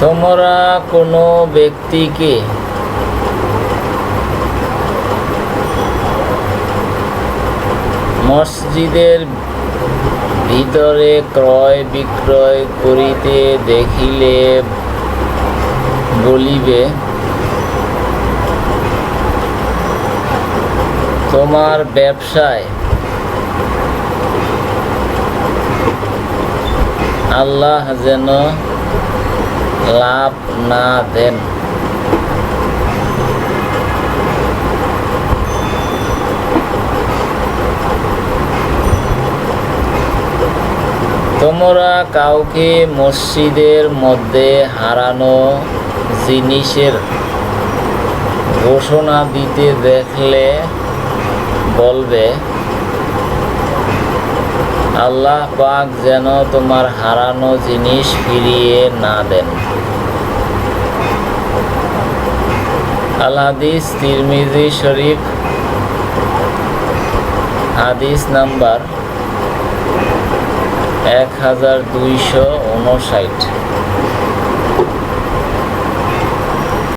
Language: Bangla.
তোমরা কোনো ব্যক্তিকে মসজিদের ভিতরে ক্রয় বিক্রয় করিতে দেখিলে বলিবে তোমার ব্যবসায় আল্লাহ যেন লাভ না দেন। তোমরা কাউকে মসজিদের মধ্যে হারানো জিনিসের ঘোষণা দিতে দেখলে বলবে আল্লাহ পাক যেন তোমার হারানো জিনিস ফিরিয়ে না দেন। আলহাদিস, তিরমিজি, শরীফ, হাদিস নাম্বার এক হাজার দুইশো উনষাট।